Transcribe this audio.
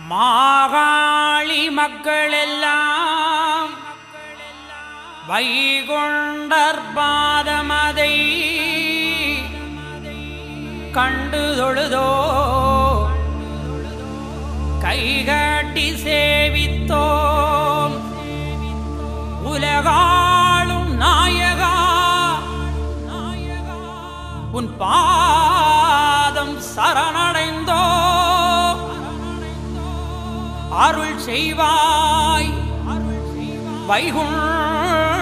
மாகாளி மக்கள் எல்லாம் வைகுண்டர் கண்டு தொழுதோ? கைகாட்டி சேவித்தோம் உலகாளும் நாயகா? உன் பா அருள் செய்வாய். அருள் செய்வாய் வைகுண்